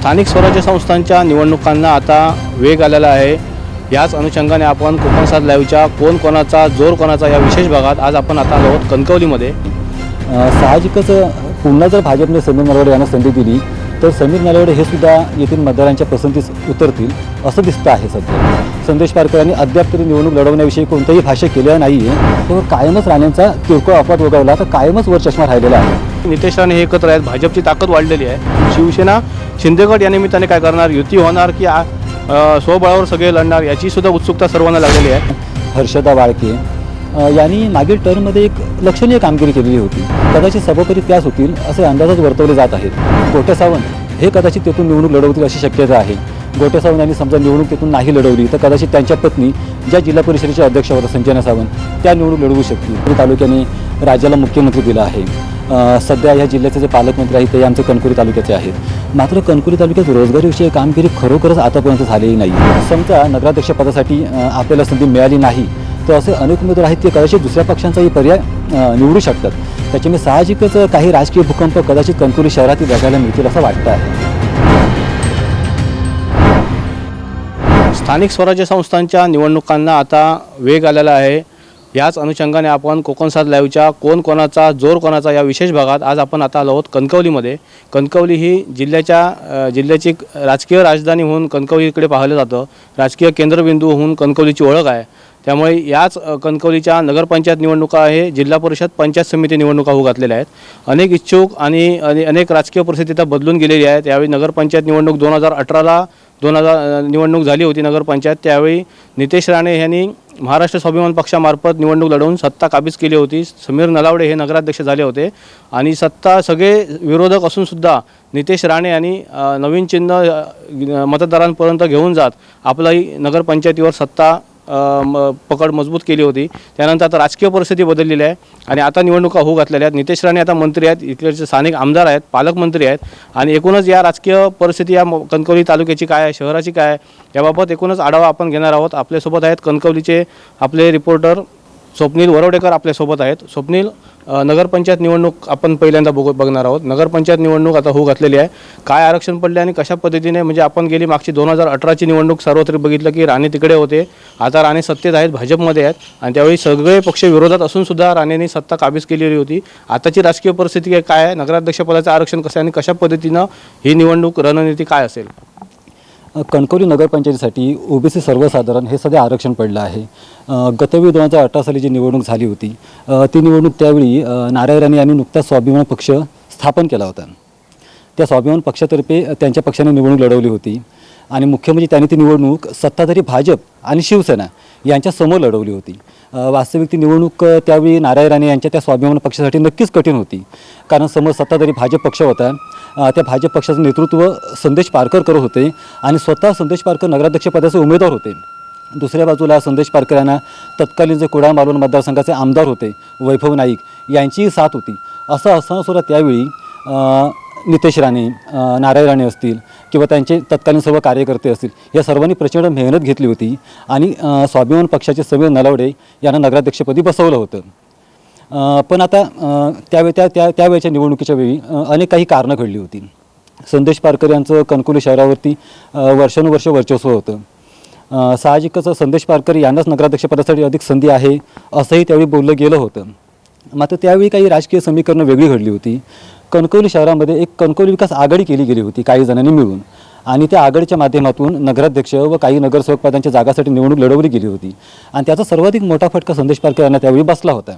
स्थानिक स्वराज्य संस्थांच्या निवडणुकांना आता वेग आलेला आहे. याच अनुषंगाने आपण कोकणसाथ लाईव्हच्या कोण कोणाचा जोर कोणाचा या विशेष भागात आज आपण आता आलो आहोत कणकवलीमध्ये. साहजिकच पुन्हा जर भाजपने समीर नलवडे यांना संधी दिली तर समीर नलवडे हे सुद्धा येथील मतदारांच्या पसंतीस उतरतील असं दिसतं आहे सध्या. संदेश पारकर यांनी अद्याप तरी निवडणूक लढवण्याविषयी कोणतंही भाष्य केलेलं नाही आहे तो कायमच राण्यांचा किरकोळ अपवाद वगळला तर कायमच वर चष्मा राहिलेला आहे. नितेश राणे हे एकत्र आहेत. भाजपची ताकद वाढलेली आहे. शिवसेना शिंदेगड या निमित्ताने काय करणार? युती होणार की स्वबळावर सगळे लढणार? याची सुद्धा उत्सुकता सर्वांना लागलेली आहे. हर्षदा वाळके. यांनी मागील टर्ममध्ये एक लक्षणीय कामगिरी केलेली होती. कदाचित सभापती त्याच होतील असे अंदाजच वर्तवले जात आहेत. गोटे सावंत हे कदाचित तेथून निवडणूक लढवतील अशी शक्यता आहे. गोटे सावंत यांनी समजा निवडणूक तेथून नाही लढवली तर कदाचित त्यांच्या पत्नी ज्या जिल्हा परिषदेच्या अध्यक्ष होत्या संजना सावंत त्या निवडणूक लढवू शकतील. तालुक्याने राज्याला मुख्यमंत्री दिला आहे. सध्या या जिल्ह्याचे जे पालकमंत्री आहेत ते आमचे कणकुरी तालुक्याचे आहेत. मात्र कणकुरी तालुक्यात रोजगारीविषयी कामगिरी खरोखरच आतापर्यंत झालेली नाही. समजा नगराध्यक्षपदासाठी आपल्याला संधी मिळाली नाही तर असे अनेक उमेदवार आहेत ते कदाचित दुसऱ्या पक्षांचाही पर्याय निवडू शकतात. त्याच्यामुळे साहजिकच काही राजकीय भूकंप कदाचित कणकुरी शहरातील बघायला मिळतील असं वाटतं आहे. स्थानिक स्वराज्य संस्थांच्या निवडणुकांना आता वेग आलेला आहे. याच अनुषंगाने आपण कोकण सात लाईव्हच्या कोण कोणाचा जोर कोणाचा या विशेष भागात आज आपण आता आलो आहोत कणकवलीमध्ये. कणकवली ही जिल्ह्याच्या जिल्ह्याची राजकीय राजधानी होऊन कणकवलीकडे पाहिलं जातं. राजकीय केंद्रबिंदू होऊन कणकवलीची ओळख आहे. त्यामुळे याच कणकवलीच्या नगरपंचायत निवडणुका आहे जिल्हा परिषद पंचायत समिती निवडणुका होऊ घातलेल्या आहेत. अनेक इच्छुक आणि आणि अनेक राजकीय परिस्थिती आता बदलून गेलेली आहेत. यावेळी नगरपंचायत निवडणूक दोन हजार अठराला दोन हजार निवडणूक झाली होती नगरपंचायत त्यावेळी नितेश राणे यांनी महाराष्ट्र स्वाभिमान पक्षामार्फत निवडणूक लढवून सत्ता काबीज केली होती. समीर नलावडे हे नगराध्यक्ष झाले होते. आणि सत्ता सगळे विरोधक असूनसुद्धा नितेश राणे यांनी नवीन चिन्ह मतदारांपर्यंत घेऊन जात आपलाही नगरपंचायतीवर सत्ता म- पकड मजबूत केली होती. त्यानंतर आता राजकीय परिस्थिती बदललेली आहे आणि आता निवडणुका होऊ घातलेल्या आहेत. नितेश राणे आता मंत्री आहेत इकडचे स्थानिक आमदार आहेत पालकमंत्री आहेत आणि एकूणच या राजकीय परिस्थिती या म- कणकवली तालुक्याची काय आहे शहराची काय आहे याबाबत एकूणच आढावा आपण घेणार आहोत. आपल्यासोबत आहेत कणकवलीचे आपले रिपोर्टर स्वप्नील वरवडेकर आपल्यासोबत आहेत. स्वप्नील नगरपंचायत निवडणूक आपण पहिल्यांदा बघ बघणार आहोत. नगरपंचायत निवडणूक आता होऊ घातलेली आहे. काय आरक्षण पडले आणि कशा पद्धतीने म्हणजे आपण गेली मागची दोन हजार अठराची निवडणूक सर्वत्र बघितलं की राणे तिकडे होते. आता राणे सत्तेत आहेत भाजपमध्ये आहेत. आणि त्यावेळी सगळे पक्ष विरोधात असून सुद्धा राणेंनी सत्ता काबीज केलेली होती. आताची राजकीय परिस्थिती काय आहे? नगराध्यक्षपदाचं आरक्षण कसं आहे आणि कशा पद्धतीनं ही निवडणूक रणनीती काय असेल? कणकवली नगरपंचायतीसाठी ओबीसी सर्वसाधारण हे सध्या आरक्षण पडलं आहे. गतवेळी दोन हजार अठरा साली जी निवडणूक झाली होती ती निवडणूक त्यावेळी नारायण राणे यांनी नुकताच स्वाभिमान पक्ष स्थापन केला होता. त्या स्वाभिमान पक्षातर्फे त्यांच्या पक्षाने निवडणूक लढवली होती आणि मुख्य म्हणजे त्यांनी ती निवडणूक सत्ताधारी भाजप आणि शिवसेना यांच्या समोर लढवली होती. वास्तविक ती निवडणूक त्यावेळी नारायण राणे यांच्या त्या स्वाभिमान पक्षासाठी नक्कीच कठीण होती. कारण समोर सत्ताधारी भाजप पक्ष होता. त्या भाजप पक्षाचं नेतृत्व संदेश पारकर करत होते आणि स्वतः संदेश पारकर नगराध्यक्षपदाचे उमेदवार होते. दुसऱ्या बाजूला संदेश पारकर यांना तत्कालीन जे कुडाळ मालवण मतदारसंघाचे आमदार होते वैभव नाईक यांचीही साथ होती. असं असताना सुद्धा त्यावेळी नितेश राणे नारायण राणे असतील किंवा त्यांचे तत्कालीन सर्व कार्यकर्ते असतील या सर्वांनी प्रचंड मेहनत घेतली होती आणि स्वाभिमान पक्षाचे समीर नलावडे यांना नगराध्यक्षपदी बसवलं होतं. पण आता त्यावेळी त्या त्या त्यावेळेच्या निवडणुकीच्या वेळी अनेक काही कारणं घडली होती. संदेश पारकर यांचं कणकोली शहरावरती वर्षानुवर्ष वर्चस्व होतं. साहजिकच संदेश पारकर यांनाच नगराध्यक्षपदासाठी अधिक संधी आहे असंही त्यावेळी बोललं गेलं होतं. मात्र त्यावेळी काही राजकीय समीकरणं वेगळी घडली होती. कणकवली शहरामध्ये एक कणकवली विकास आघाडी केली गेली होती काही जणांनी मिळून. आणि त्या आघाडीच्या माध्यमातून नगराध्यक्ष व काही नगरसेवक पदांच्या जागासाठी निवडणूक लढवली गेली होती. आणि त्याचा सर्वाधिक मोठा फटका संदेश पारकर यांना त्यावेळी बसला होता.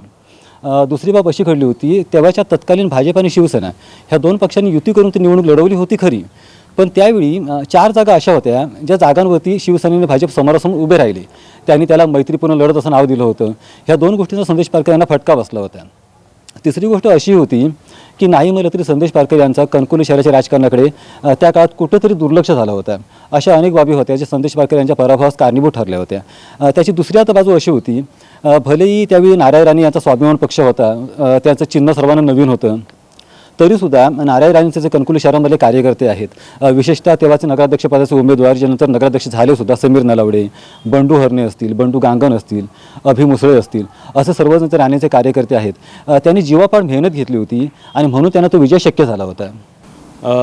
दुसरी बाब अशी घडली होती तेव्हाच्या तत्कालीन भाजप आणि शिवसेना ह्या दोन पक्षांनी युती करून ती निवडणूक लढवली होती खरी. पण त्यावेळी चार जागा अशा होत्या ज्या जागांवरती शिवसेनेने भाजप समोरासमोर उभे राहिले. त्यांनी त्याला मैत्रीपूर्ण लढत असं नाव दिलं होतं. ह्या दोन गोष्टींचा संदेश पारकर यांना फटका बसला होता. तिसरी गोष्ट अशी होती की नाही म्हणलं तरी संदेश पारकर यांचा कणकोली शहराच्या राजकारणाकडे त्या काळात कुठंतरी दुर्लक्ष झालं होतं. अशा अनेक बाबी होत्या ज्या संदेश पारकर यांच्या पराभवास कारणीभूत ठरल्या होत्या. त्याची दुसरी आता बाजू अशी होती भलेही त्यावेळी नारायण राणे यांचा स्वाभिमान पक्ष होता त्याचं चिन्ह सर्वांना नवीन होतं. तरीसुद्धा नारायण राणेंचे जे कणकुली शहरामधले कार्यकर्ते आहेत विशेषतः तेव्हाचे नगराध्यक्षपदाचे उमेदवार ज्यानंतर नंतर नगराध्यक्ष झाले सुद्धा समीर नलावडे बंडू हरणे असतील बंडू गांगण असतील अभि मुसळे असतील असे सर्वजण ते राणेचे कार्यकर्ते आहेत. त्यांनी जीवापाड मेहनत घेतली होती आणि म्हणून त्यांना तो विजय शक्य झाला होता.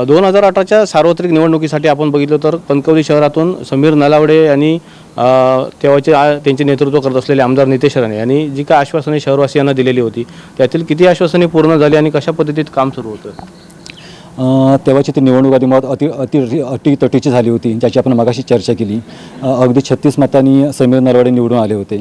दोन हजार अठराच्या सार्वत्रिक निवडणुकीसाठी आपण बघितलं तर कणकवली शहरातून समीर नलावडे यांनी तेव्हाचे त्यांचे नेतृत्व करत असलेले आमदार नितेश राणे यांनी जी काय आश्वासने शहरवासियांना दिलेली होती त्यातील किती आश्वासने पूर्ण झाली आणि कशा पद्धतीत काम सुरू होतं? तेव्हाची ती निवडणूक अधिमत अति अति अटीतटीची झाली होती ज्याची आपण मगाशी चर्चा केली. अगदी छत्तीस मतांनी समीर नरवाडे निवडून आले होते.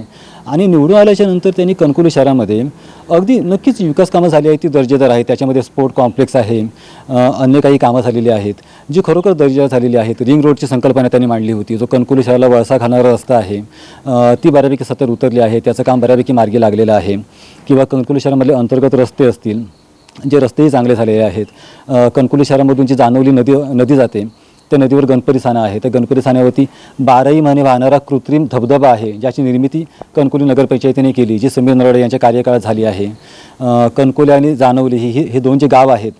आणि निवडून आल्याच्यानंतर त्यांनी कणकुली शहरामध्ये अगदी नक्कीच विकास कामं झाली आहेत ती दर्जेदार आहेत. त्याच्यामध्ये स्पोर्ट कॉम्प्लेक्स आहे अन्य काही कामं झालेली आहेत जी खरोखर दर्जेदार झालेली आहेत. रिंग रोडची संकल्पना त्यांनी मांडली होती जो कणकुली शहराला वळसा खाणारा रस्ता आहे ती बऱ्यापैकी सतत उतरली आहे त्याचं काम बऱ्यापैकी मार्गी लागलेलं आहे. किंवा कणकुली शहरामधले अंतर्गत रस्ते असतील जे रस्तेही चांगले झालेले आहेत कणकुली शहरामधून जी जानवली नदी नदी जाते त्या नदीवर गणपती साना आहे. त्या गणपती साण्यावरती बाराही महिने वाहणारा कृत्रिम धबधबा आहे ज्याची निर्मिती कणकुली नगरपंचायतीने केली जी समीर नरवाडे यांच्या कार्यकाळात झाली आहे. कणकोली आणि जानवली ही हे दोन जे गाव आहेत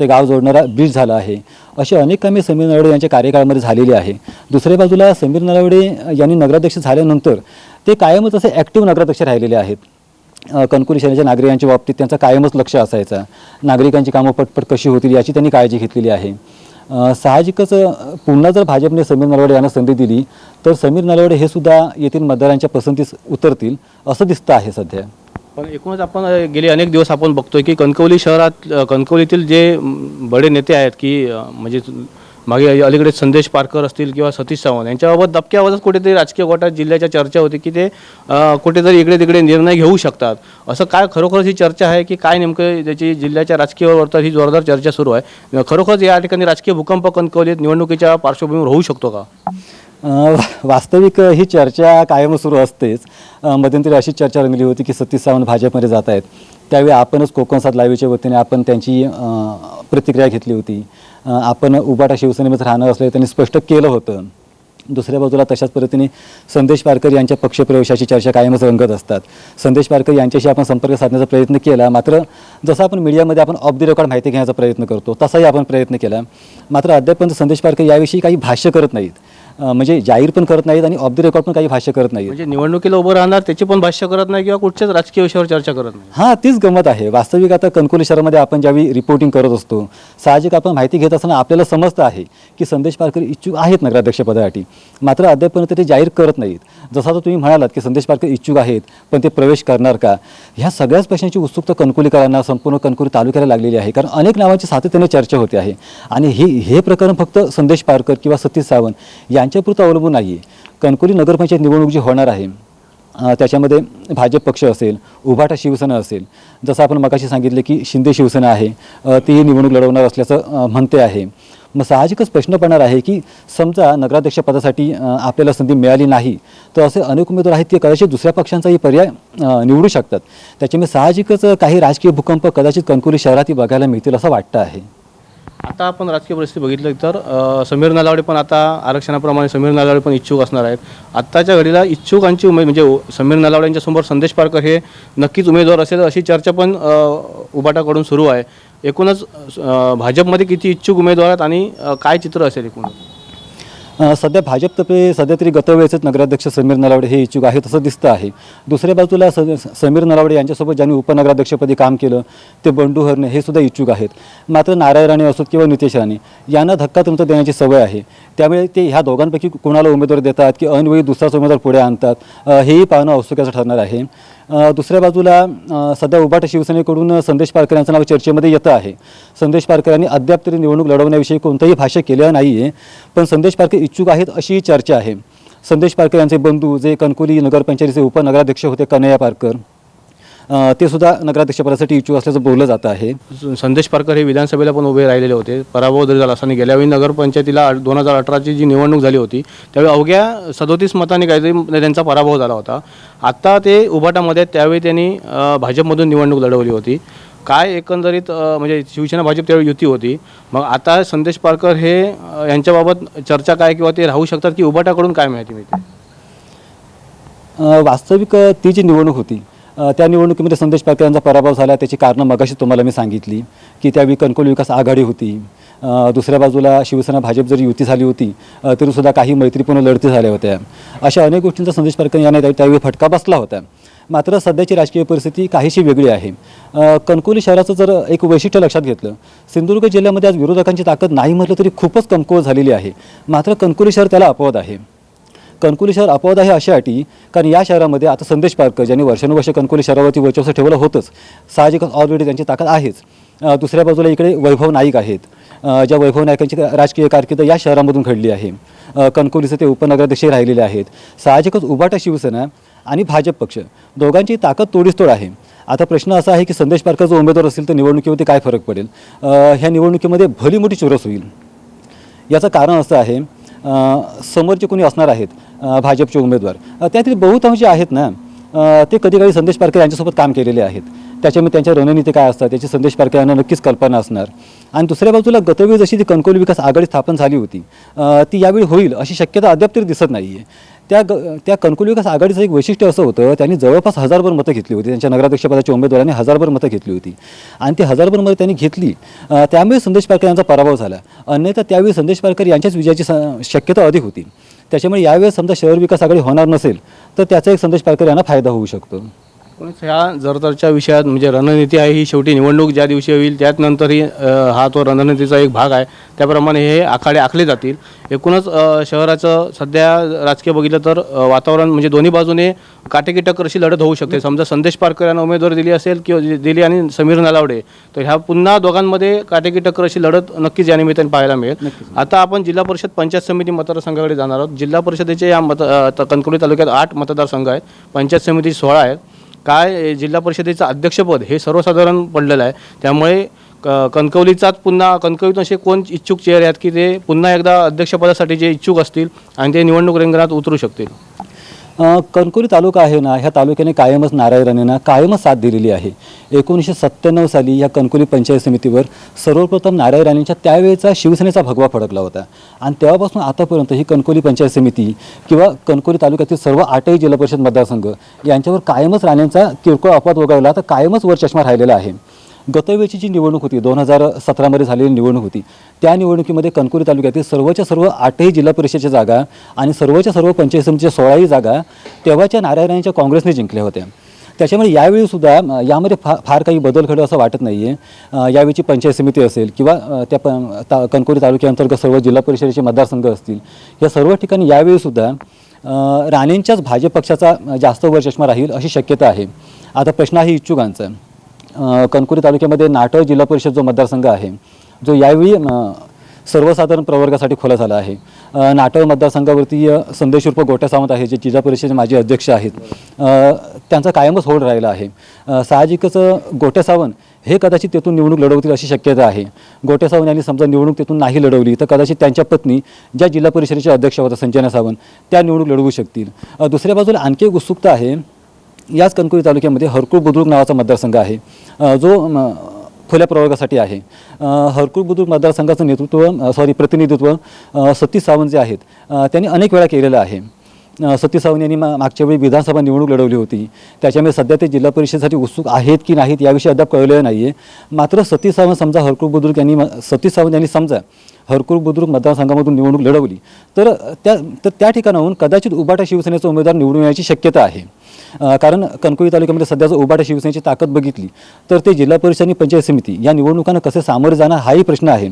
ते गाव जोडणारा ब्रिज झाला आहे. अशी अनेक कामे समीर नरवडे यांच्या कार्यकाळामध्ये झालेली आहे. दुसऱ्या बाजूला समीर नरवडे यांनी नगराध्यक्ष झाल्यानंतर ते कायमच असे ॲक्टिव्ह नगराध्यक्ष राहिलेले आहेत. कणकुली शहराच्या नागरिकांच्या बाबतीत त्यांचा कायमच लक्ष असायचा. नागरिकांची कामं पटपट कशी होतील याची त्यांनी काळजी घेतलेली आहे. साहजिकच पुन्हा जर भाजपने समीर नलवडे यांना संधी दिली तर समीर नलवडे हे सुद्धा येथील मतदारांच्या पसंतीस उतरतील असं दिसतं आहे सध्या. पण एकूणच आपण गेले अनेक दिवस आपण बघतोय की कणकवली शहरात कणकवलीतील जे बडे नेते आहेत की म्हणजे मागे अलीकडे संदेश पारकर असतील किंवा सतीश सावंत यांच्याबाबत दबक्या आवाजात कुठेतरी राजकीय गोटात जिल्ह्याच्या चर्चा होती की ते कुठेतरी इकडे तिकडे निर्णय घेऊ शकतात. असं काय खरोखरच ही चर्चा आहे की काय नेमकं त्याची जिल्ह्याच्या राजकीय वर्तुळात ही जोरदार चर्चा सुरू आहे. खरोखरच या ठिकाणी राजकीय भूकंप कणकवलीत निवडणुकीच्या पार्श्वभूमीवर होऊ शकतो का? वास्तविक ही चर्चा कायम सुरू असतेच. मध्यंतरी अशी चर्चा रंगली होती की सतीश सावंत भाजपमध्ये जात आहेत. त्यावेळी आपणच कोकण साथ लाईव्हच्या वतीने आपण त्यांची प्रतिक्रिया घेतली होती. आपण उबाटा शिवसेनेमध्ये राहणार असल्याचे त्यांनी स्पष्ट केलं होतं. दुसऱ्या बाजूला तशाच पद्धतीने संदेश पारकर यांच्या पक्षप्रवेशाची चर्चा कायमच रंगत असतात. संदेश पारकर यांच्याशी आपण संपर्क साधण्याचा प्रयत्न केला. मात्र जसं आपण मीडियामध्ये आपण ऑफ द रेकॉर्ड माहिती घेण्याचा प्रयत्न करतो तसाही आपण प्रयत्न केला. मात्र अद्यापर्यंत संदेश पारकर याविषयी काही भाष्य करत नाहीत. म्हणजे जाहीर पण करत नाहीत आणि ऑफ द रेकॉर्ड पण काही भाष्य करत नाहीत. म्हणजे निवडणुकीला उभं राहणार त्याची पण भाष्य करत नाही किंवा कुठच्याच राजकीय विषयावर चर्चा करत नाही. हां तीच गमत आहे. वास्तविक आता कणकोली शहरामध्ये आपण ज्यावेळी रिपोर्टिंग करत असतो साहजिक आपण माहिती घेत असताना आपल्याला समजतं आहे की संदेश पारकर इच्छुक आहेत नगराध्यक्षपदासाठी. मात्र अद्यापर्यंत ते जाहीर करत नाहीत. जसं आता तुम्ही म्हणालात की संदेश पारकर इच्छुक आहेत पण ते प्रवेश करणार का? ह्या सगळ्याच प्रश्नाची उत्सुकता कणकोलीकरांना संपूर्ण कणकोली तालुक्याला लागलेली आहे. कारण अनेक नावांची सातत्याने चर्चा होते आहे. आणि हे हे प्रकरण फक्त संदेश पारकर किंवा सतीश सावंत त्यांच्यापुरतं अवलंबून नाही आहे कणकोली नगरपंचायत निवडणूक जी होणार आहे त्याच्यामध्ये भाजप पक्ष असेल उभाटा शिवसेना असेल जसं आपण मगाशी सांगितले की शिंदे शिवसेना आहे ती तीही निवडणूक लढवणार असल्याचं म्हणते आहे. मग साहजिकच प्रश्न पडणार आहे की समजा नगराध्यक्षपदासाठी आपल्याला संधी मिळाली नाही तर असे अनेक उमेदवार आहेत की कदाचित दुसऱ्या पक्षांचाही पर्याय निवडू शकतात. त्याच्यामुळे साहजिकच काही राजकीय भूकंप कदाचित कणकोली शहरातही बघायला मिळतील असं वाटतं आहे. आता आपण राजकीय परिस्थिती बघितलं तर अ, समीर नलावडे पण आता आरक्षणाप्रमाणे समीर नलावडे पण इच्छुक असणार आहेत. आत्ताच्या घडीला इच्छुकांची उमेद म्हणजे उ- समीर नलावडेंच्या समोर संदेश पारकर हे नक्कीच उमेदवार असेल अशी चर्चा पण अ, उबाटाकडून सुरू आहे. एकूणच अ, भाजपमध्ये किती इच्छुक उमेदवार आहेत आणि अ, काय चित्र असेल एकूण सध्या भाजपतर्फे सध्या तरी गतवेळेचेच नगराध्यक्ष समीर नलावडे हे इच्छुक आहेत असं दिसतं आहे. दुसऱ्या बाजूला स समीर नलावडे यांच्यासोबत ज्यांनी उपनगराध्यक्षपदी काम केलं ते बंडू हरणे हे सुद्धा इच्छुक आहेत. मात्र नारायण राणे असोत किंवा नितेश राणे यांना धक्का तुमचा देण्याची सवय आहे. त्यामुळे ते ह्या दोघांपैकी कोणाला उमेदवार देतात की ऐनवेळी दुसराच उमेदवार पुढे आणतात हेही पाहणं औत्सुक्याचं ठरणार आहे. दुसऱ्या बाजूला सध्या उभाटा शिवसेनेकडून संदेश पारकर यांचं नाव चर्चेमध्ये येतं आहे. संदेश पारकर यांनी अद्याप तरी निवडणूक लढवण्याविषयी कोणतंही भाष्य केलं नाही आहे पण संदेश पारकर इच्छुक आहेत अशीही चर्चा आहे. संदेश पारकर यांचे बंधू जे कणकोली नगरपंचायतीचे उपनगराध्यक्ष होते कन्हैया पारकर ते सुद्धा नगराध्यक्षपदासाठी इच्छुक असल्याचं बोललं जातं आहे. संदेश पारकर हे विधानसभेला पण उभे राहिलेले होते. पराभव जरी झाला असताना गेल्या वेळी नगरपंचायतीला दोन हजार अठराची जी निवडणूक झाली होती त्यावेळी अवघ्या सदोतीस मतांनी काहीतरी त्यांचा पराभव झाला होता. आत्ता ते उभाटामध्ये त्यावेळी त्यांनी भाजपमधून निवडणूक लढवली होती. काय एकंदरीत म्हणजे शिवसेना भाजप त्यावेळी युती होती. मग आता संदेश पारकर हे यांच्याबाबत चर्चा काय किंवा ते राहू शकतात की उभाटाकडून काय माहिती मिळते? वास्तविक ती जी निवडणूक होती त्या निवडणुकीमध्ये संदेश पारकर यांचा पराभव झाला. त्याची कारणं मगाशी तुम्हाला मी सांगितली की त्यावेळी कणकोली विकास आघाडी होती. दुसऱ्या बाजूला शिवसेना भाजप जरी युती झाली होती तरीसुद्धा काही मैत्रीपूर्ण लढती झाल्या होत्या. अशा अनेक गोष्टींचा संदेश पाटकर यांना त्यावेळी फटका बसला होता. मात्र सध्याची राजकीय परिस्थिती काहीशी वेगळी आहे. कणकोली शहराचं जर एक वैशिष्ट्य लक्षात घेतलं सिंधुदुर्ग जिल्ह्यामध्ये आज विरोधकांची ताकद नाही म्हटलं तरी खूपच कमकुवत झालेली आहे. मात्र कणकोली शहर त्याला अपवाद आहे. कणकुली शहर अपवाद आहे अशा अटी कारण या शहरामध्ये आता संदेश पारकर ज्यांनी वर्षानुवर्ष कणकुली शहरावरती वर्चस्व ठेवलं होतंच साहजिकच ऑलरेडी त्यांची ताकद आहेच. दुसऱ्या बाजूला इकडे वैभव नाईक आहेत. ज्या वैभव नायकांची राजकीय कारकीर्द या शहरामधून घडली आहे. कणकुलीचे ते उपनगराध्यक्ष राहिलेले आहेत. साहजिकच उभाटा शिवसेना आणि भाजप पक्ष दोघांची ताकद तोडीस तोड आहे. आता प्रश्न असा आहे की संदेश पारकर जो उमेदवार असेल तर निवडणुकीवरती काय फरक पडेल? ह्या निवडणुकीमध्ये भली मोठी चुरस होईल. याचं कारण असं आहे समोरचे कोणी असणार आहेत? भाजपचे उमेदवार. त्यातील बहुतांश जे आहेत ना ते कधी कधी संदेश पारकर यांच्यासोबत काम केलेले आहेत. त्याच्यामुळे त्यांच्या रणनीती काय असतात त्याची संदेश पारकर यांना नक्कीच कल्पना असणार. आणि दुसऱ्या बाजूला गतवेळी जशी ती कणकवली विकास आघाडी स्थापन झाली होती ती यावेळी होईल अशी शक्यता अद्याप तरी दिसत नाही आहे त्या ग त्या कणकवली विकास आघाडीचं एक वैशिष्ट्य असं होतं त्यांनी जवळपास हजारभर मतं घेतली होती. त्यांच्या नगराध्यक्षपदाच्या उमेदवारांनी हजारभर मतं घेतली होती. आणि ती हजारभर मतं त्यांनी घेतली त्यामुळे संदेश पारकर यांचा पराभव झाला. अन्यथा त्यावेळी संदेश पारकर यांच्याच विजयाची स- शक्यता अधिक होती. त्याच्यामुळे यावेळेस समजा शहर विकास आघाडी होणार नसेल तर त्याचा एक संदेश पारकर यांना फायदा होऊ शकतो. पण ह्या जरतरच्या विषयात म्हणजे रणनीती आहे ही शेवटी निवडणूक ज्या दिवशी होईल त्यात नंतरही अ, हा तो रणनीतीचा एक भाग आहे. त्याप्रमाणे हे आखाडे आखले जातील. एकूणच शहराचं सध्या राजकीय बघितलं तर वातावरण म्हणजे दोन्ही बाजूने काटेकी टक्कर अशी लढत होऊ शकते. समजा संदेश पारकर यांना उमेदवारी दिली असेल किंवा दिली आणि समीर नलावडे तर ह्या पुन्हा दोघांमध्ये काटेकी टक्कर अशी लढत नक्कीच या निमित्ताने पाहायला मिळेल. आता आपण जिल्हा परिषद पंचायत समिती मतदारसंघाकडे जाणार आहोत. जिल्हा परिषदेचे या मत कणकवली तालुक्यात आठ मतदारसंघ आहेत. पंचायत समिती सोळा आहेत. काय जिल्हा परिषदेचं अध्यक्षपद हे सर्वसाधारण पडलेलं आहे. त्यामुळे क- कणकवलीचाच पुन्हा कणकवलीतून असे कोण इच्छुक चेहरे आहेत की ते पुन्हा एकदा अध्यक्षपदासाठी जे इच्छुक असतील आणि ते निवडणूक रिंगणात उतरू शकतील? कणकोली तालुका आहे ना ह्या तालुक्याने कायमच नारायण राणेंना कायमच साथ दिलेली आहे. एकोणीसशे सत्त्याण्णव साली या कणकोली पंचायत समितीवर सर्वप्रथम नारायण राणेंच्या त्यावेळेचा शिवसेनेचा भगवा फडकला होता. आणि तेव्हापासून आतापर्यंत ही कणकोली पंचायत समिती किंवा कणकोली तालुक्यातील सर्व आठही जिल्हा परिषद मतदारसंघ यांच्यावर कायमच राणेंचा किरकोळ अपवाद वगळला तर कायमच वर चष्मा राहिलेला आहे. गतवेळची जी निवडणूक होती दोन हजार सतरामध्ये झालेली निवडणूक होती त्या निवडणुकीमध्ये कणकुरी तालुक्यातील सर्वच्या सर्व आठही जिल्हा परिषदेच्या जागा आणि सर्वच्या सर्व पंचायत समितीच्या सोळाही जागा तेव्हाच्या नारायणांच्या काँग्रेसने जिंकल्या होत्या. त्याच्यामुळे यावेळी सुद्धा यामध्ये फा फार काही बदल घडलं असं वाटत नाही आहे यावेळीची पंचायत समिती असेल किंवा त्या प ता कणकवली तालुक्याअंतर्गत सर्व जिल्हा परिषदेचे मतदारसंघ असतील या सर्व ठिकाणी यावेळीसुद्धा राणेंच्याच भाजप पक्षाचा जास्त वर चष्मा राहील अशी शक्यता आहे. आता प्रश्न आहे इच्छुकांचा. कणकुरी तालुक्यामध्ये नाटळ जिल्हा परिषद जो मतदारसंघ आहे जो यावेळी सर्वसाधारण प्रवर्गासाठी खुला झाला आहे. नाटळ मतदारसंघावरती संदेशरूप संदेश गोट्या सावंत आहे जे जिल्हा परिषदेचे माजी अध्यक्ष आहेत. त्यांचा कायमच होड राहिला आहे. साहजिकच गोट्या सावंत हे कदाचित तेथून निवडणूक लढवतील अशी शक्यता आहे. गोट्या सावंत यांनी समजा निवडणूक तेथून नाही लढवली तर कदाचित त्यांच्या पत्नी ज्या जिल्हा परिषदेच्या अध्यक्ष होत्या संजना सावंत त्या निवडणूक लढवू शकतील. दुसऱ्या बाजूला आणखी एक उत्सुकता आहे याच कणकुरी तालुक्यामध्ये हरकुळ बुद्रुक नावाचा मतदारसंघ आहे. जो खुल्या प्रवर्गासाठी आहे. हरकुळ बुद्रुक मतदारसंघाचं नेतृत्व सॉरी प्रतिनिधित्व सतीश सावंत जे आहेत त्यांनी अनेक वेळा केलेलं आहे. सतीश सावंत यांनी मा- मागच्या वेळी विधानसभा निवडणूक लढवली होती. त्याच्यामुळे सध्या ते जिल्हा परिषदेसाठी उत्सुक आहेत की नाहीत याविषयी अद्याप कळलेलं नाही आहे मात्र सतीश सावंत समजा हरकुळ बुद्रुक यांनी सतीश सावंत यांनी समजा हरकुळ बुद्रुक मतदारसंघामधून निवडणूक लढवली. तर त्या तर त्या ठिकाणाहून कदाचित उबाटा शिवसेनेचा उमेदवार निवडून येण्याची शक्यता आहे. कारण कणकवली तालुक्यामध्ये सध्या जर उबाटा शिवसेनेची ताकद बघितली. तर ते जिल्हा परिषद आणि पंचायत समिती या निवडणुकांना कसे सामोरे जाणार हाही प्रश्न आहे.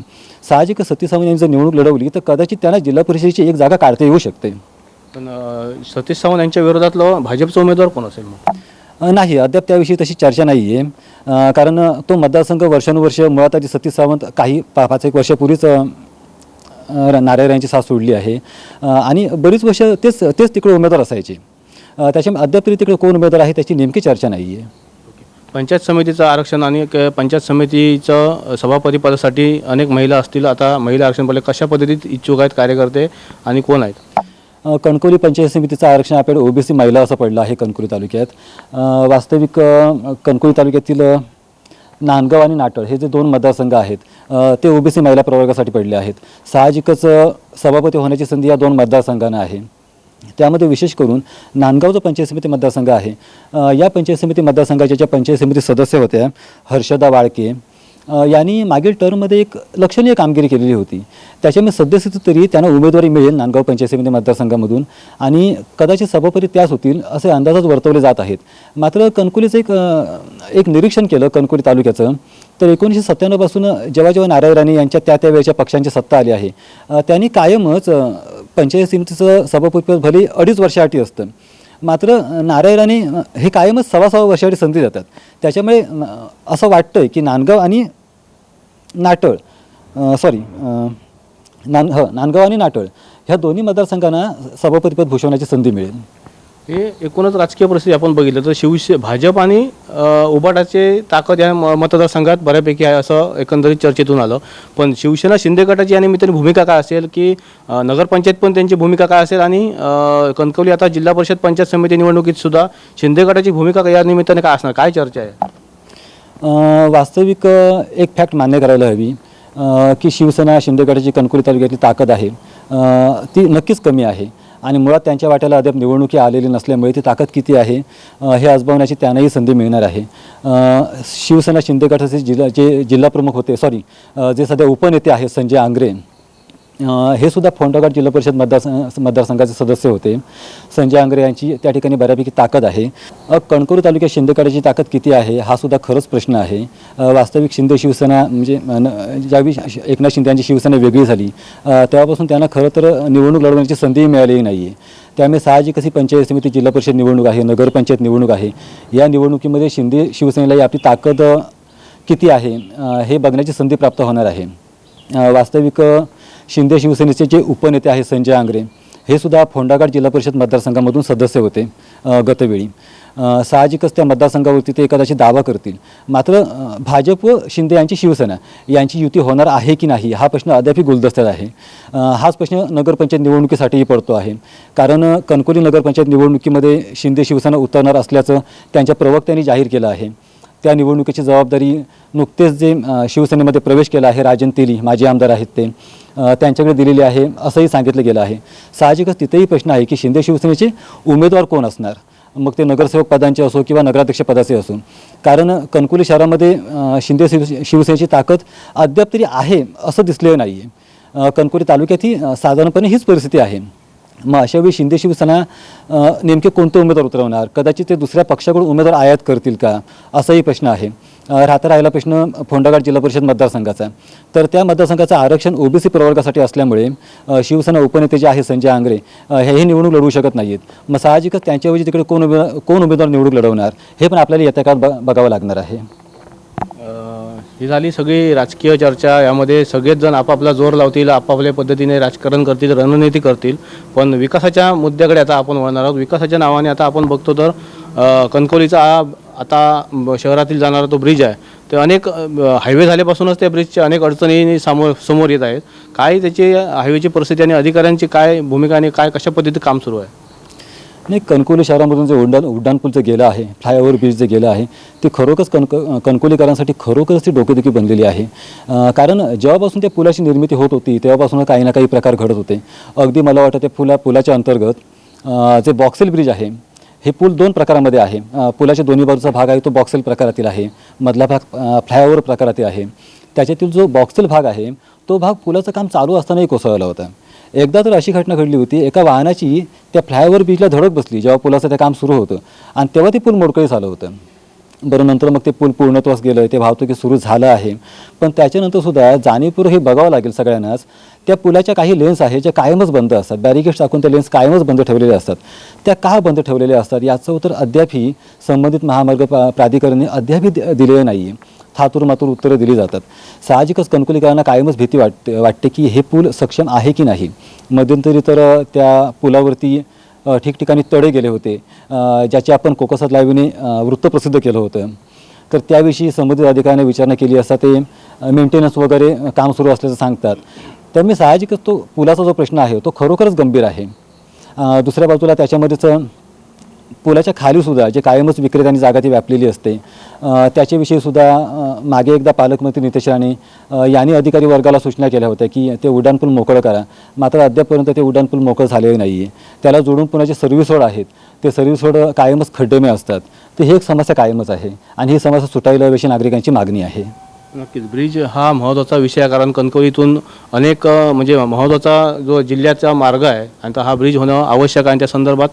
साहजिक सतीश सावंत यांनी जर निवडणूक लढवली तर कदाचित त्यांना जिल्हा परिषदेची एक जागा काढता येऊ शकते. पण सतीश सावंत यांच्या विरोधातलं भाजपचा उमेदवार कोण असेल मग? नाही अद्याप त्याविषयी तशी चर्चा नाही आहे कारण तो मतदारसंघ वर्षानुवर्ष मुळात आधी सतीश सावंत काही पाच एक वर्षापूर्वीच नारायण यांची साथ सोडली आहे. आणि बरीच वर्ष तेच तेच तिकडे उमेदवार असायचे. त्याच्यामुळे अद्याप तरी तिकडे कोण उमेदवार आहे त्याची नेमकी चर्चा नाही आहे पंचायत समितीचं आरक्षण आणि पंचायत समितीचं सभापती पदासाठी अनेक महिला असतील. आता महिला आरक्षण पडले कशा पद्धतीत इच्छुक आहेत कार्यकर्ते आणि कोण आहेत? अ, कणकवली पंचायत समितीचं आरक्षण आपल्याकडे ओबीसी महिला असं पडलं आहे कणकवली तालुक्यात. वास्तविक अ, कणकवली तालुक्यातील नांदगाव आणि नाटळ हे जे दोन मतदारसंघ आहेत ते ओबीसी महिला प्रवर्गासाठी पडले आहेत. साहजिकच सभापती होण्याची संधी या दोन मतदारसंघांना आहे. त्यामध्ये विशेष करून नांदगाव जो पंचायत समिती मतदारसंघ आहे. या पंचायत समिती मतदारसंघाच्या ज्या पंचायत समिती सदस्य होत्या हर्षदा वाळके यांनी मागील टर्ममध्ये एक लक्षणीय कामगिरी केलेली होती. त्याच्यामुळे सद्यस्थितीत तरी त्यांना उमेदवारी मिळेल नांदगाव पंचायत समिती मतदारसंघामधून आणि कदाचित सभापती त्याच होतील असे अंदाजात वर्तवले जात आहेत. मात्र कणकुलीचं एक एक निरीक्षण केलं कणकुली तालुक्याचं. तर एकोणीसशे सत्त्याण्णवपासून जेव्हा जेव्हा नारायण राणे यांच्या त्या त्या वेळच्या पक्षांची सत्ता आली आहे त्यांनी कायमच पंचायत समितीचं सभापतीपद भले अडीच वर्षासाठी असतं मात्र नारायण राणे हे कायमच सव्वा सव्वा वर्षासाठी संधी जातात त्याच्यामुळे असं वाटतं की नांदगाव आणि नाटळ सॉरी नान ह नांदगाव आणि नाटळ ह्या दोन्ही मतदारसंघांना सभापतीपद भूषवण्याची संधी मिळेल. हे एकूणच राजकीय परिस्थिती आपण बघितलं तर शिवसे भाजप आणि उबाटाचे ताकद या म- मतदारसंघात बऱ्यापैकी आहे असं एकंदरीत चर्चेतून आलं. पण शिवसेना शिंदे गटाची या निमित्ताने भूमिका काय असेल की नगरपंचायत पण त्यांची भूमिका काय असेल आणि कणकवली आता जिल्हा परिषद पंचायत समिती निवडणुकीत सुद्धा शिंदे गटाची भूमिका या निमित्ताने काय असणार? काय चर्चा आहे? वास्तविक एक फॅक्ट मान्य करायला हवी की शिवसेना शिंदेगडाची कणकुली तालुक्यातली ताकद आहे. ती नक्कीच कमी आहे. आणि मुळात त्यांच्या वाट्याला अद्याप निवडणुकी आलेली नसल्यामुळे ती ताकद किती आहे हे आजमावण्याची त्यांनाही संधी मिळणार आहे. शिवसेना शिंदेगटाचे जिल्हा जे जिल्हा प्रमुख होते सॉरी जे सध्या उपनेते आहेत संजय आंग्रे हे सुद्धा फोंडाघाट जिल्हा परिषद मतदार मतदारसंघाचे सदस्य होते. संजय आंग्रे यांची त्या ठिकाणी बऱ्यापैकी ताकद आहे. कणकवली तालुक्यात शिंदेकाड्याची ताकद किती आहे हा सुद्धा खरंच प्रश्न आहे. वास्तविक शिंदे शिवसेना म्हणजे ज्यावेळी एकनाथ शिंदे यांची शिवसेना वेगळी झाली तेव्हापासून त्यांना खरं तर निवडणूक लढवण्याची संधीही मिळालेली नाही आहे त्यामुळे साहजिक कशी पंचायत समिती जिल्हा परिषद निवडणूक आहे नगरपंचायत निवडणूक आहे. या निवडणुकीमध्ये शिंदे शिवसेनेला आपली ताकद किती आहे हे बघण्याची संधी प्राप्त होणार आहे. वास्तविक शिंदे शिवसेनेचे जे उपनेते आहेत संजय आंग्रे हे सुद्धा फोंडाघाट जिल्हा परिषद मतदारसंघामधून सदस्य होते गतवेळी. साहजिकच त्या मतदारसंघावरती ते कदाचित दावा करतील. मात्र भाजप व शिंदे यांची शिवसेना यांची युती होणार आहे की नाही हा प्रश्न अद्यापही गुलदस्त्यात आहे. हाच प्रश्न नगरपंचायत निवडणुकीसाठीही पडतो आहे. कारण कणकोली नगरपंचायत निवडणुकीमध्ये शिंदे शिवसेना उतरणार असल्याचं त्यांच्या प्रवक्त्यांनी जाहीर केलं आहे. त्या निवडणुकीची जबाबदारी नुकतेच जे शिवसेनेमध्ये प्रवेश केला आहे राजन तेली माजी आमदार आहेत ते त्यांच्याकडे दिलेली आहे असंही सांगितलं गेलं आहे. साहजिकच तिथेही प्रश्न आहे की शिंदे शिवसेनेचे उमेदवार कोण असणार? मग ते नगरसेवक पदांचे असो किंवा नगराध्यक्ष पदाचे असो. कारण कणकुली शहरामध्ये शिंदे शिव शिवसेनेची ताकद अद्याप तरी आहे असं दिसलेलं नाही आहे कणकुली तालुक्यातही ही साधारणपणे हीच परिस्थिती आहे. मग अशावेळी शिंदे शिवसेना नेमके कोणते उमेदवार उतरवणार? कदाचित ते दुसऱ्या पक्षाकडून उमेदवार आयात करतील का? असाही प्रश्न आहे. राहता राहिला प्रश्न फोंडाघाट जिल्हा परिषद मतदारसंघाचा. तर त्या मतदारसंघाचं आरक्षण ओबीसी प्रवर्गासाठी असल्यामुळे शिवसेना उपनेते जे आहे संजय आंग्रे हेही निवडणूक लढवू शकत नाहीत. मग साहजिकच त्यांच्याऐवजी तिकडे कोण उमेद कोण उमेदवार निवडणूक लढवणार? हे पण आपल्याला येत्या काळात ब बघावं लागणार आहे. ही झाली सगळी राजकीय चर्चा. यामध्ये सगळेच जण आपापला जोर लावतील आपापल्या पद्धतीने राजकारण करतील रणनीती करतील. पण विकासाच्या मुद्द्याकडे आता आपण वळणार आहोत. विकासाच्या नावाने आता आपण बघतो तर कणकोलीचा आता शहरातील जाणारा तो ब्रिज आहे. ते अनेक हायवे झाल्यापासूनच त्या ब्रिजच्या अनेक अडचणी समोर समोर येत आहेत. काय त्याची हायवेची परिस्थिती आणि अधिकाऱ्यांची काय भूमिका आणि काय कशा पद्धतीत काम सुरू आहे? नाही कणकोली शहरामधून जे उड्डाण उड्डाणपूल जे गेलं आहे फ्लायओव्हर ब्रिज जे गेलं आहे ते खरोखरच कणक कणकोलीकरांसाठी खरोखरच ती डोकेदुखी बनलेली आहे. कारण जेव्हापासून त्या पुलाची निर्मिती होत होती तेव्हापासून काही ना काही प्रकार घडत होते. अगदी मला वाटतं ते पुला पुलाच्या अंतर्गत जे बॉक्सेल ब्रिज आहे हे पूल दोन प्रकारामध्ये आहे. पुलाच्या दोन्ही बाजूचा भाग आहे तो बॉक्सेल प्रकारातील आहे मधला भाग फ्लायओव्हर प्रकारातील आहे. त्याच्यातील जो बॉक्सेल भाग आहे तो भाग पुलाचं काम चालू असतानाही कोसळला होता. एकदा तर अशी घटना घडली होती एका वाहनाची त्या फ्लायओव्हर ब्रिजला धडक बसली जेव्हा पुलाचं ते काम सुरू होतं. आणि तेव्हा ते पूल मोडकळीस आलं होतं. बरं नंतर मग ते पूल पूर्णत्वास गेलं ते वाहतुकी सुरू झालं आहे. पण त्याच्यानंतर सुद्धा जाणीवपूर्वक हे बघावं लागेल सगळ्यांनाच त्या पुलाच्या काही लेन्स आहेत ज्या कायमच बंद असतात. बॅरिकेड्स टाकून त्या लेन्स कायमच बंद ठेवलेल्या असतात. त्या का बंद ठेवलेल्या असतात? याचं उत्तर अद्यापही संबंधित महामार्ग प्रा- प्राधिकरणाने अद्यापही दि- दिलेलं नाही आहे थातूर मातूर उत्तरं दिली जातात. साहजिकच कणकुलीकरांना कायमच भीती वाटते वाटते की हे पूल सक्षम आहे की नाही? मध्यंतरी तर त्या पुलावरती ठिकठिकाणी तडे गेले होते ज्याचे आपण कोकसात लाईव्हने वृत्त प्रसिद्ध केलं होतं. तर त्याविषयी संबंधित अधिकाऱ्याने विचारणा केली असता ते मेंटेनन्स वगैरे काम सुरू असल्याचं सांगतात. त्यामुळे साहजिकच तो पुलाचा जो प्रश्न आहे तो खरोखरच गंभीर आहे. दुसऱ्या बाजूला त्याच्यामध्येच पुलाच्या खालीसुद्धा जे कायमच विक्रेत्यांनी जागा ती व्यापलेली असते त्याच्याविषयी सुद्धा मागे एकदा पालकमंत्री नितेश राणे यांनी अधिकारी वर्गाला सूचना केल्या होत्या की ते उड्डाणपूल मोकळं करा. मात्र अद्यापपर्यंत ते उड्डाणपूल मोकळं झालेलं नाही आहे त्याला जोडून पुण्याचे सर्व्हिस रोड आहेत. ते सर्व्हिस रोड कायमच खड्डेमय असतात. तर ही एक समस्या कायमच आहे. आणि ही समस्या सुटायला हवी अशी नागरिकांची मागणी आहे. नक्कीच. ब्रिज हा महत्त्वाचा विषय आहे कारण कणकवलीतून अनेक म्हणजे महत्त्वाचा जो जिल्ह्याचा मार्ग आहे आणि तर हा ब्रिज होणं आवश्यक आहे. आणि त्या संदर्भात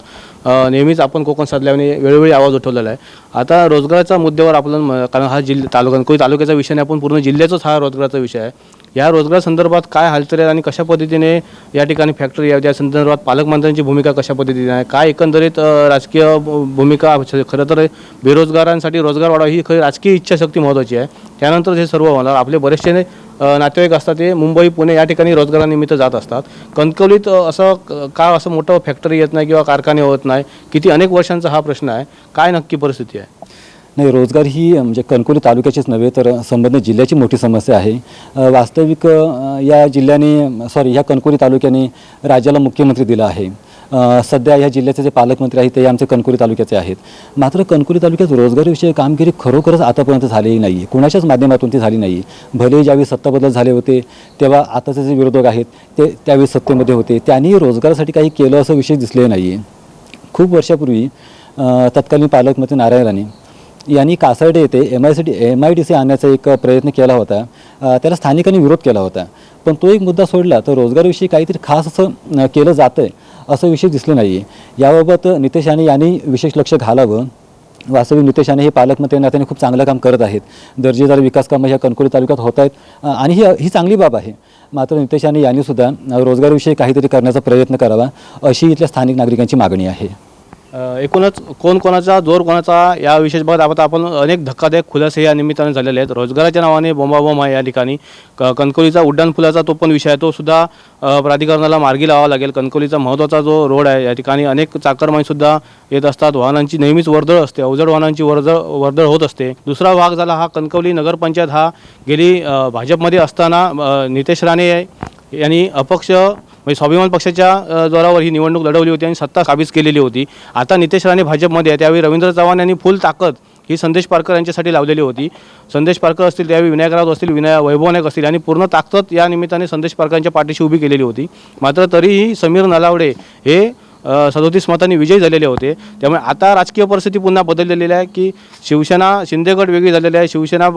नेहमीच आपण कोकण साधल्याने वेळोवेळी आवाज उठवलेला आहे. आता रोजगाराच्या मुद्द्यावर आपण कारण हा जिल्हा तालुका कणकवली तालुक्याचा विषय नाही आपण पूर्ण जिल्ह्याचाच हा रोजगाराचा विषय आहे. या रोजगार संदर्भात काय हालचाल आहे आणि कशा पद्धतीने या ठिकाणी फॅक्टरी या त्या संदर्भात पालकमंत्र्यांची भूमिका कशा पद्धतीने आहे? काय एकंदरीत राजकीय भू- भूमिका खरं तर बेरोजगारांसाठी रोजगार वाढावा ही खरी राजकीय इच्छाशक्ती महत्त्वाची आहे. त्यानंतर हे सर्व होणार. आपले बरेचसे नातेवाईक असतात ते मुंबई पुणे या ठिकाणी रोजगारानिमित्त जात असतात. कणकवलीत असं का असं मोठं फॅक्टरी येत नाही किंवा कारखाने होत नाही? किती अनेक वर्षांचा हा प्रश्न आहे. काय नक्की परिस्थिती आहे? नाही रोजगार ही म्हणजे कणकवली तालुक्याचीच नव्हे तर संबंधित जिल्ह्याची मोठी समस्या आहे. वास्तविक या जिल्ह्याने सॉरी ह्या कणकवली तालुक्याने राज्याला मुख्यमंत्री दिला आहे. सध्या या जिल्ह्याचे जे पालकमंत्री आहेत ते आमचे कणकवली तालुक्याचे आहेत. मात्र कणकवली तालुक्यात रोजगारविषयी कामगिरी खरोखरच आतापर्यंत झालेली नाही आहे कुणाच्याच माध्यमातून ती झाली नाही भले ज्यावेळी सत्ताबदल झाले होते तेव्हा आताचे जे विरोधक आहेत ते त्यावेळी सत्तेमध्ये होते. त्यांनी रोजगारासाठी काही केलं असं विषय दिसले नाही आहे खूप वर्षापूर्वी तत्कालीन पालकमंत्री नारायण राणे यांनी कासर्डे येथे M I C D M I D C आणण्याचा एक प्रयत्न केला होता. त्याला स्थानिकांनी विरोध केला होता. पण तो एक मुद्दा सोडला तर रोजगारविषयी काहीतरी खास असं केलं जातं आहे असं विषय दिसलं नाही आहे याबाबत नितेश राणे यांनी विशेष लक्ष घालावं. वास्तविक नितेश राणे हे पालकमंत्री नात्याने खूप चांगलं काम करत आहेत. दर्जेदार विकास कामं ह्या कणकोली तालुक्यात होत आहेत. आणि ही ही चांगली बाब आहे. मात्र नितेश राणे यांनीसुद्धा रोजगारविषयी काहीतरी करण्याचा प्रयत्न करावा अशी इथल्या स्थानिक नागरिकांची मागणी आहे. एकूणच कोण कोणाचा जोर कोणाचा या विशेष भागात आपण आपण अनेक धक्कादायक खुलासे या निमित्ताने झालेले आहेत. रोजगाराच्या नावाने बोंबाबोंब आहे या ठिकाणी. क कणकवलीचा उड्डाण फुलाचा तो पण विषय आहे. तो सुद्धा प्राधिकरणाला मार्गी लावावा लागेल. कणकवलीचा महत्त्वाचा जो रोड आहे या ठिकाणी अनेक चाकरमाईसुद्धा येत असतात. वाहनांची नेहमीच वर्दळ असते. अवजड वाहनांची वर्दळ वर्दळ होत असते. दुसरा भाग झाला हा कणकवली नगरपंचायत. हा गेली भाजपमध्ये असताना नितेश राणे यांनी अपक्ष म्हणजे स्वाभिमान पक्षाच्या जोरावर ही निवडणूक लढवली होती आणि सत्ता काबीज केलेली होती. आता नितेश राणे भाजपमध्ये आहे त्यावेळी रवींद्र चव्हाण यांनी फुल ताकद ही संदेश पारकर यांच्यासाठी लावलेली होती. संदेश पारकर असतील त्यावेळी विनायक राऊत असतील विनायक वैभव नायक असतील आणि पूर्ण ताकद या निमित्ताने संदेश पारकरांच्या पाठीशी उभी केलेली होती. मात्र तरीही समीर नलावडे हे सदोतीस मतांनी विजयी झालेले होते. त्यामुळे आता राजकीय परिस्थिती पुन्हा बदललेली आहे की शिवसेना शिंदेगड वेगळी झालेली आहे. शिवसेना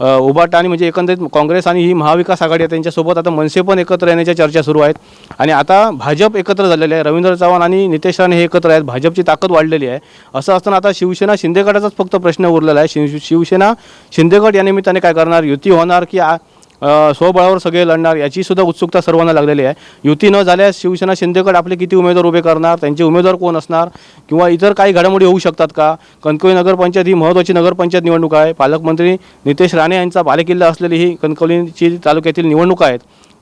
अ, उभाटा आणि म्हणजे एकंदरीत काँग्रेस आणि ही महाविकास आघाडी आहे त्यांच्यासोबत आता मनसे पण एकत्र येण्याच्या चर्चा सुरू आहेत. आणि आता भाजप एकत्र झालेले आहे रवींद्र चव्हाण आणि नितेश राणे हे एकत्र आहेत भाजपची ताकद वाढलेली आहे. असं असताना आता शिवसेना शिंदेगडाचाच फक्त प्रश्न उरलेला आहे. शिव शिवसेना शिंदेगड या निमित्ताने काय करणार? युती होणार की आ स्वबळावर सगळे लढणार याची सुद्धा उत्सुकता सर्वांना लागलेली आहे. युती न झाल्यास शिवसेना शिंदेगड आपले किती उमेदवार उभे करणार त्यांचे उमेदवार कोण असणार किंवा इतर काही घडामोडी होऊ शकतात का? कणकवली नगरपंचायत ही महत्त्वाची नगरपंचायत निवडणूक आहे. पालकमंत्री नितेश राणे यांचा बालेकिल्ला असलेली ही कणकवलीची तालुक्यातील निवडणूक आहेत.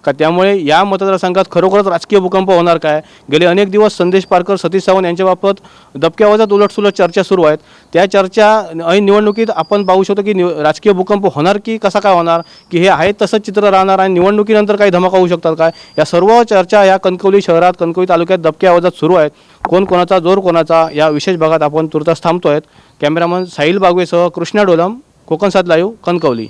का त्यामुळे या मतदारसंघात खरोखरच राजकीय भूकंप होणार काय? गेले अनेक दिवस संदेश पारकर सतीश सावंत यांच्याबाबत दबक्या आवाजात उलटसुलट चर्चा सुरू आहेत. त्या चर्चा ऐन निवडणुकीत आपण पाहू शकतो की राजकीय भूकंप होणार की कसा काय होणार? की हे आहे तसंच चित्र राहणार आणि निवडणुकीनंतर काही धमाका होऊ शकतात काय? या सर्व चर्चा या कणकवली शहरात कणकवली तालुक्यात दबक्या आवाजात सुरू आहेत. कोण कोणाचा जोर कोणाचा? या विशेष भागात आपण तुर्तास थांबतो आहेत कॅमेरामन साहिल बागवेसह कृष्णा डोलम कोकण सात लाईव्ह कणकवली.